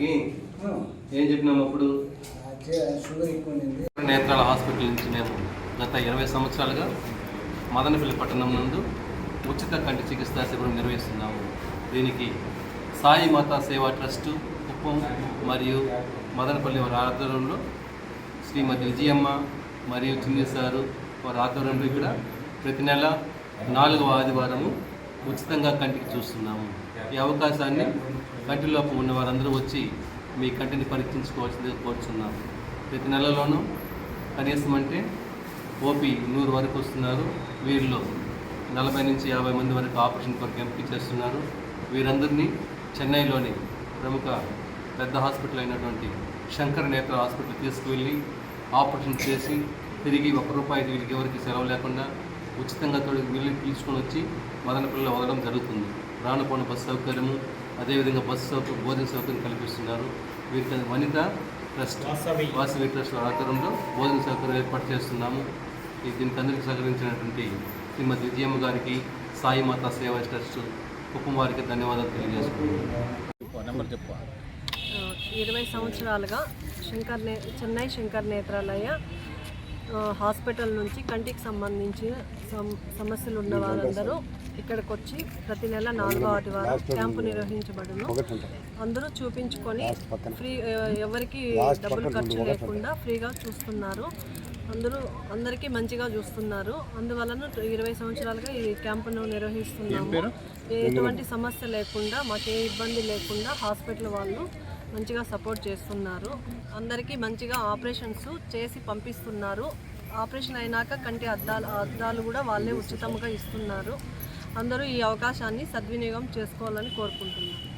ఇక్కడికి ఏం చెప్పినాము అప్పుడు? నేత్రాల హాస్పిటల్ నుంచి మేము గత ఇరవై సంవత్సరాలుగా మదనపల్లి పట్టణం నందు ఉచిత కంటి చికిత్సా శిబిరం నిర్వహిస్తున్నాము. దీనికి సాయి మాతా సేవా ట్రస్టు కుప్పం మరియు మదనపల్లి వారి ఆధ్వర్యంలో శ్రీమతి విజయమ్మ మరియు చిన్ని సారు వారి ఆధ్వర్యంలో ఇక్కడ ప్రతి నెల నాలుగవ ఆదివారము ఉచితంగా కంటికి చూస్తున్నాము. ఈ అవకాశాన్ని కంటిలోపు ఉన్న వారందరూ వచ్చి మీ కంటిని పరీక్షించుకోవచ్చు కోరుచున్నాము. ప్రతి నెలలోనూ కనీసం అంటే ఓపీ నూరు వరకు వస్తున్నారు. వీరిలో నలభై నుంచి యాభై మంది వరకు ఆపరేషన్ కొరకు ఎంపిక చేస్తున్నారు. వీరందరినీ చెన్నైలోని ప్రముఖ పెద్ద హాస్పిటల్ అయినటువంటి శంకర్ నేత్ర హాస్పిటల్ తీసుకువెళ్ళి ఆపరేషన్ చేసి తిరిగి ఒక రూపాయి వీరికి ఎవరికి సెలవు లేకుండా ఉచితంగా తోడు వెళ్ళి తీసుకొని వచ్చి మదనపల్లిలో వదలడం జరుగుతుంది. రాను పోను బస్సు సౌకర్యము అదేవిధంగా బస్సు సౌకర్యం భోజన సౌకర్యం కల్పిస్తున్నారు. వీరికి వనిత ట్రస్ట్ వాసవి. ట్రస్ట్ ఆధ్వర్యంలో భోజన సౌకర్యం ఏర్పాటు చేస్తున్నాము. ఈ దీనికి అందరికీ సహకరించినటువంటి శ్రీమతి విజయమ్మ గారికి సాయి మాతా సేవా ట్రస్ట్ కుప్పం వారికి ధన్యవాదాలు తెలియజేసుకుంటున్నాను నెంబర్ చెప్పు. ఆ, ఇరవై సంవత్సరాలుగా శంకర్ నే చెన్నై శంకర్ నేత్రాలయ హాస్పిటల్ నుంచి కంటికి సంబంధించిన సమ- సమస్యలు ఉన్న వారందరూ ఇక్కడికి వచ్చి ప్రతి నెల నాలుగో ఆదివారం క్యాంపు నిర్వహించబడును. అందరూ చూపించుకొని ఫ్రీ ఎవరికి డబ్బులు ఖర్చు లేకుండా ఫ్రీగా చూస్తున్నారు. అందరూ అందరికీ మంచిగా చూస్తున్నారు. అందువలన ఇరవై సంవత్సరాలుగా ఈ క్యాంపును నిర్వహిస్తున్నాము. ఎటువంటి సమస్య లేకుండా మాకు ఏ ఇబ్బంది లేకుండా హాస్పిటల్ వాళ్ళు మంచిగా సపోర్ట్ చేస్తున్నారు. అందరికీ మంచిగా ఆపరేషన్స్ చేసి పంపిస్తున్నారు. ఆపరేషన్ అయినాక కంటి అద్దాలు అద్దాలు కూడా వాళ్ళే ఉచితంగా ఇస్తున్నారు. అందరూ ఈ అవకాశాన్ని సద్వినియోగం చేసుకోవాలని కోరుకుంటున్నాను